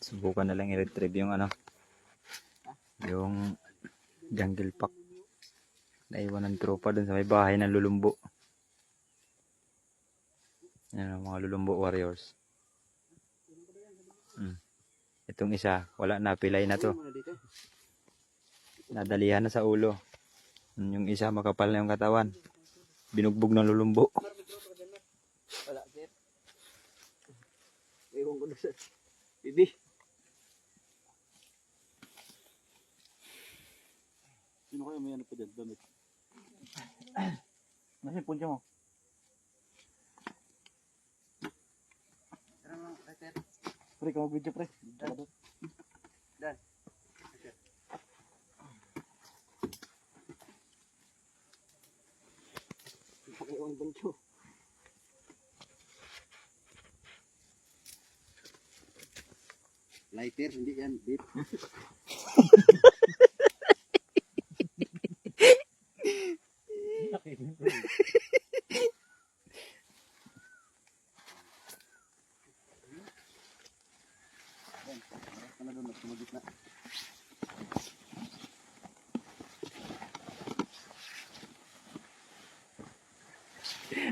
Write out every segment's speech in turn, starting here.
Subukan na lang i-retrieve yung ano. Yung jungle pack. Naiwan ng tropa dun sa may bahay ng lulumbo. Yan mga lulumbo warriors. Hmm. Itong isa, wala na, pilay na to. Nadalihan na sa ulo. Yung isa, makapal na yung katawan. Binugbog ng lulumbo. Wala, sir. Ewan ko na, sir. Bibi. Sino kaya may ano pa dyan? Damit. Nasa yung puncha mo? Tara mga sir. Pre, ka mag-video pre. Dan. Dan. Pakiwang buncho. Lighter, hindi yan, beep. Ano doon, tumagit na.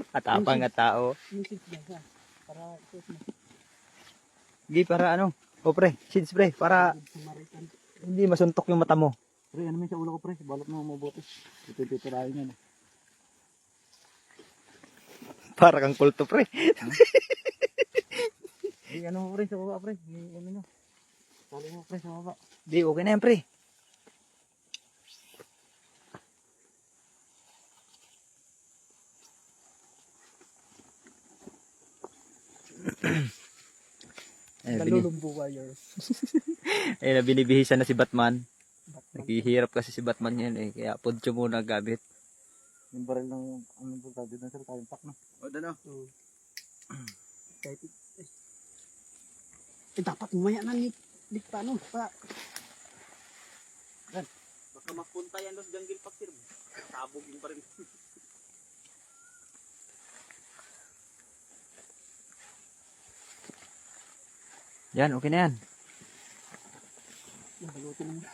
Atapang nga tao. Para Gi, para ano? O pre, seeds pre, para hindi masuntok yung mata mo. Pre, ano may sa ulo ko pre? Balot mo mabuti. Ito ito tirahin yan. Para kang kulto pre. Di ano mo pre sa baba pre? Di ano nyo. Sali mo pre sa baba. Di, okay na yan pre. Ayun, Nalulumbo warriors. ayun na, binibihisan na si Batman. Naghihirap kasi si Batman yan eh. Kaya podyo muna gamit. Yung baril ng ano po tayo dito sir, tayong pak na. O, dano. Kahit eh, eh dapat umaya na ni di pa ano pa. Dan. Baka mapunta yan dos jungle pack sir. Sabog yung baril. Yan, okay na yan. Nabalutin mo.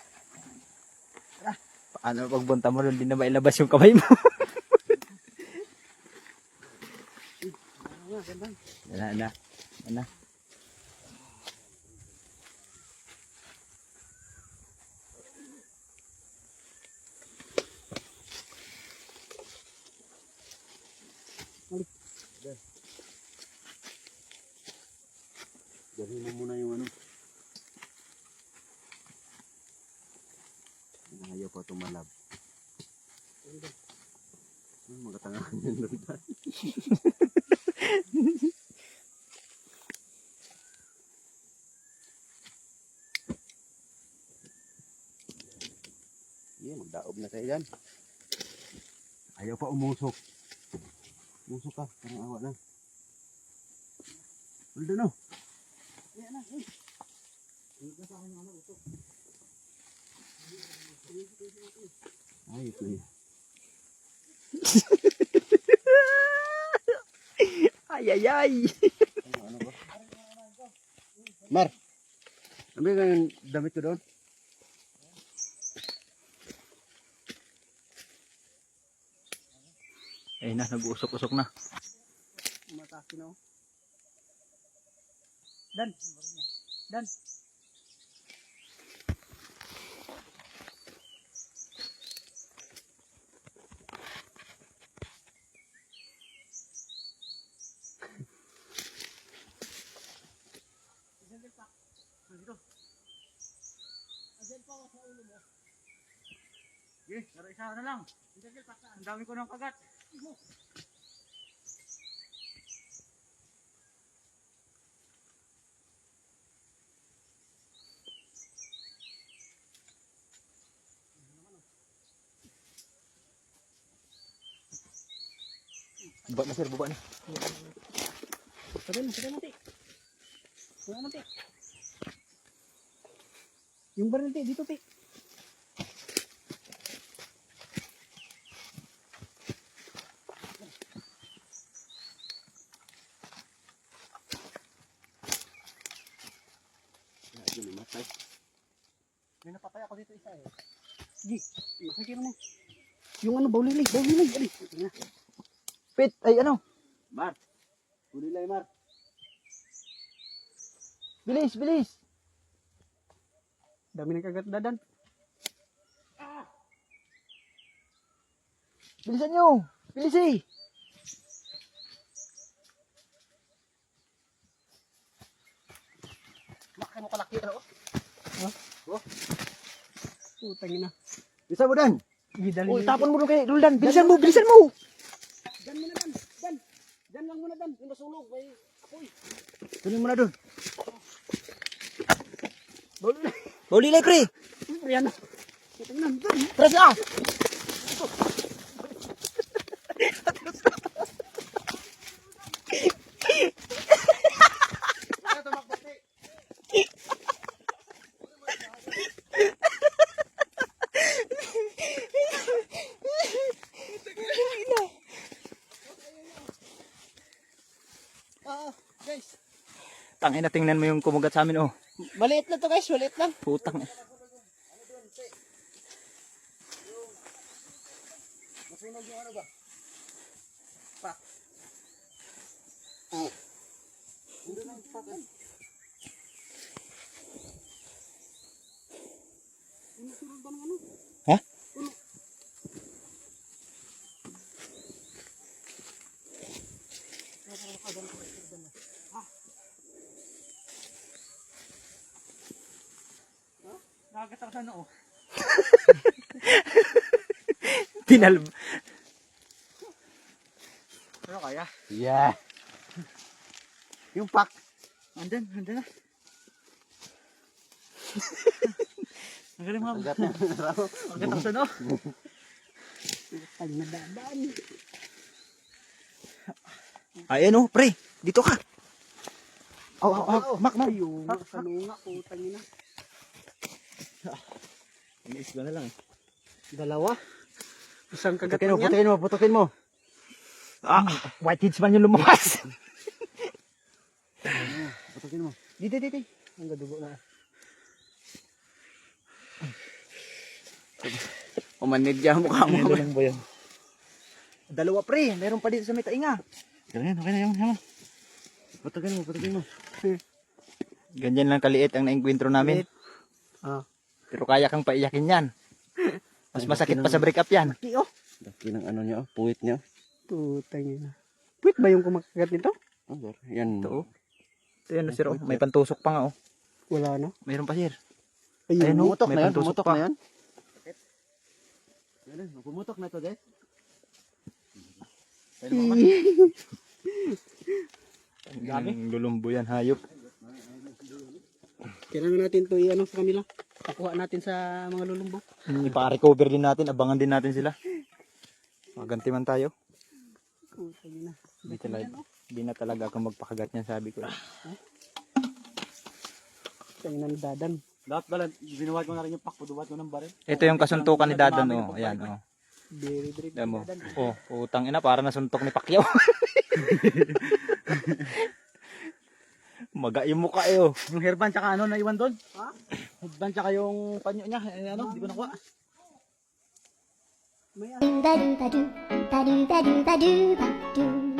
Paano pagbunta mo doon, di na mailabas yung kamay mo. Yan na, na. Gawin mo muna yung ano. Ayaw pa tumalab. Ano magatangahan yan doon tayo? Yan, magdaob na tayo dyan. Ayaw pa umusok. Umusok ka, parang awa na. Hold on, no? Ayan na, ay. Ka sa akin yung ano, usok. Ay, ito yun. Ay, ay? Mar! Ano yung damit ko doon? Ayun na, nag-uusok-usok na. Mataki na Dan! Dan! Yes, pero isa na lang. Ang dami ko ng kagat. Buba na sir, buba na. Sabi mo, sabi natin. Sabi natin. Yung baril natin, dito ti. May napatay ako dito isa eh. Sige, masakira mo. Yung ano, bawlilay, bawlilay. Ali, ito nga. Pit, ay ano? Mar. Kulilay, Mar. Bilis, bilis. Dami ng kagat dadan. Bilisan nyo. Bilis eh. Laki mo kalaki ano? Oh. Putang ina. Bisa mo dan. Gidali. Uy, tapon mo kay Roldan. Bilisan mo, bilisan mo. Dan mo na dan. Dan. Dan lang muna dan. Yung nasulog. May apoy. Tuloy mo na doon. Bawlilay, pre. Yan na. Putang ina. Dan. Tara siya. Guys. Tangin na tingnan mo yung kumugat sa amin, oh. Maliit lang to guys. Maliit lang. Putang. eh. Masunog yung ano ba? Ha? Nakagat ako sa noo. Tinal... Pero kaya. Yeah. Yung pak. Andun, andun na. Ang galing mga Agat ako sa no. Ay, nadadaan. Ayan, oh, pre. Dito ka. Oh, oh, oh. Mak, mak. Ayun, sa lunga, putang ina. Inis na lang. Dalawa. Isang kagat Putukin mo, yan. mo, putukin mo. Ah, white heads man yung lumabas. Putukin mo. Dito, dito. Ang gadugo na. Umanid dyan mukha mo. Ano lang ba yan? Dalawa, pre. Meron pa dito sa may tainga. Okay na yan, okay na yan. yan. Putukin mo, putukin mo. Ganyan lang kaliit ang naengkwentro namin. Ah. Pero kaya kang paiyakin yan. Mas masakit pa sa break up yan. Laki oh. Laki ng ano niya, oh, puwit niya. Putang ina. Wait ba yung kumakagat nito? Oh, sir. Yan. Ito, oh. Ito yan, sir. Oh. May pantusok pa nga, oh. Wala na. Mayroon pa, sir. Ayun. Ayun, oh. Pumutok May na yan, pumutok pa. na yan. Yan, pumutok na ito, guys. Ang lulumbo yan, hayop. Kailangan natin to i-ano sa kanila. Pakuha natin sa mga lulumbo. Ipa-recover din natin, abangan din natin sila. Maganti man tayo. Putang ina. Hindi talaga, hindi na talaga ako magpakagat niyan, sabi ko. Putang ina dadan. Lahat pala, binuwag ko na rin yung pak, puduwat ko ng baril. Ito yung kasuntukan ni Dadan, oh. Ayan, oh. Very, mo. dadan. Oh, putang ina, para nasuntok ni Pacquiao. Maga yung mukha eh, oh. Yung hairband tsaka ano naiwan doon? Ha? Hairband tsaka yung panyo niya. Eh, ano, di ko nakuha. May do